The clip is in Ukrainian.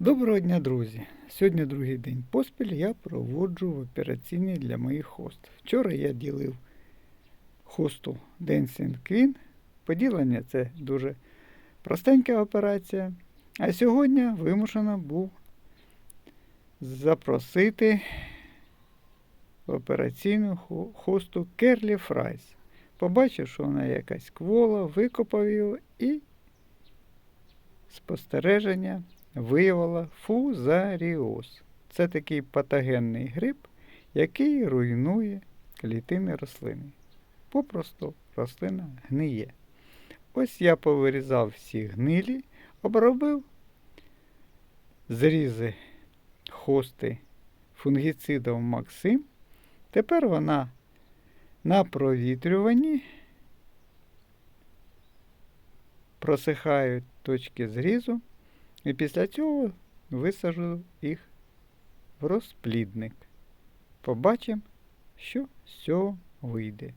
Доброго дня, друзі! Сьогодні другий день поспіль я проводжу в операційній для моїх хост. Вчора я ділив хосту Dancing Queen. Поділення це дуже простенька операція. А сьогодні вимушено був запросити в операційну хосту Керлі Фрайс. Побачив, що вона якась квола, викопав його і спостереження виявила фузаріоз. Це такий патогенний гриб, який руйнує клітини рослини. Попросту рослина гниє. Ось я повирізав всі гнилі, обробив зрізи хости фунгіцидом Максим. Тепер вона на провітрюванні просихають точки зрізу. І після цього висажу їх в розплідник. Побачимо, що з цього вийде.